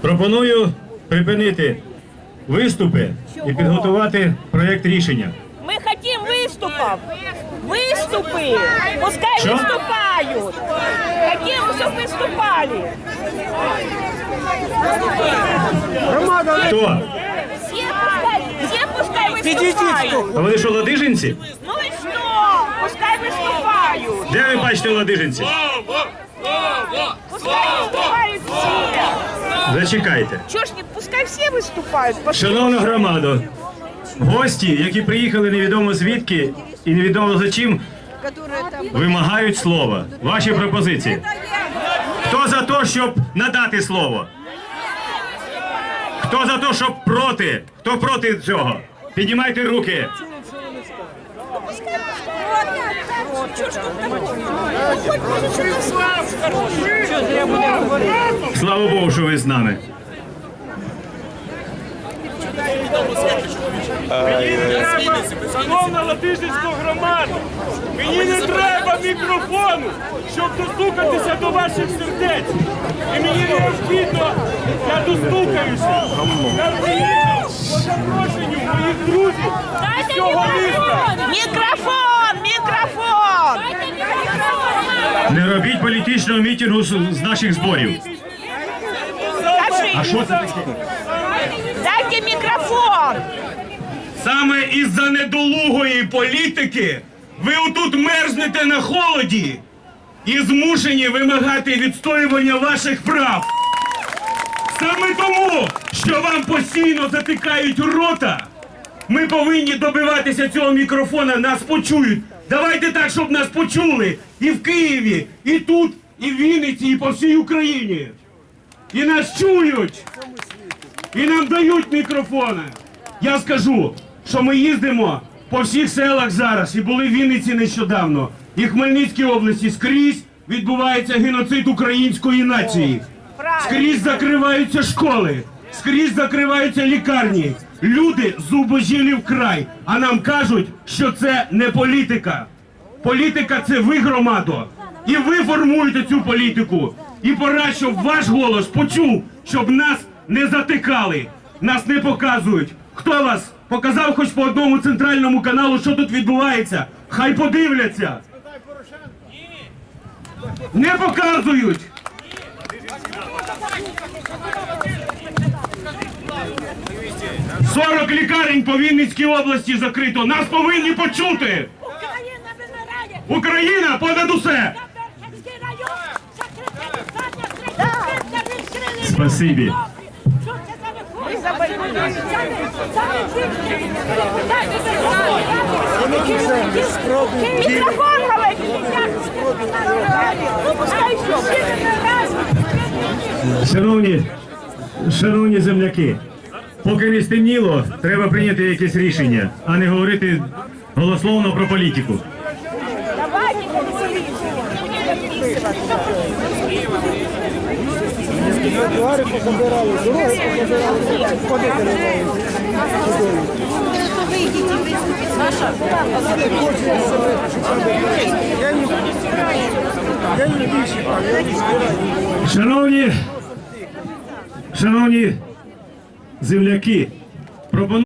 Пропоную припинити виступи і підготувати проєкт рішення. Мы хотим выступов. Выступы. Пускай Что? выступают. Хотим, чтобы выступали. Хто? Все пускай, все пускай выступают. А вони що, ладижинці? Ну и что? Пускай выступают. Де ви бачите ладижинці? Пускай выступают все. Зачекайте. Чё ж не пускай все выступают? Пошли. Шановна громада, гості, які приїхали невідомо звідки і невідомо за чим, вимагають слова. Ваші пропозиції. Хто за те, щоб надати слово? Хто за те, щоб проти? Хто проти цього? Піднімайте руки. Слава Богу, що ви з нами. Шановна Латишинська громада, мені не треба мікрофону, щоб достукатися до ваших сердець. І мені необхідно, я достукаюся. Я приїхав по запрошенню моїх друзів з цього міста. Микрофон, микрофон. Не робіть політичного мітингу з наших зборів. А що це таке? дайте микрофон. Саме із-за недолугої політики ви отут мерзнете на холоді і змушені вимагати відстоювання ваших прав. Саме тому, що вам постійно затикають рота, ми повинні добиватися цього мікрофона, нас почують. Давайте так, щоб нас почули і в Києві, і тут, і в Вінниці, і по всій Україні. І нас чують. І нам дають мікрофони. Я скажу, що ми їздимо по всіх селах зараз і були в Вінниці нещодавно. І Хмельницькій області скрізь відбувається геноцид української нації. Скрізь закриваються школи, скрізь закриваються лікарні. Люди зубожілі вкрай, а нам кажуть, що це не політика. Політика це ви, громадо. І ви формуєте цю політику. І пора, щоб ваш голос почув, щоб нас не затикали, нас не показують. Хто вас показав хоч по одному центральному каналу, що тут відбувається? Хай подивляться. Не показують. Сорок лікарень по Вінницькій області закрито. Нас повинні почути. Україна понад усе. Берханський район! Закрите лікарня, третя відкрили! Спасибі. Що це за виходить? Микрофон, говорит. Ну пускай все. Шановні, шановні земляки, поки не стемніло, треба прийняти якесь рішення, а не говорити голословно про політику. Давайте Шановні, шановні земляки, пропоную.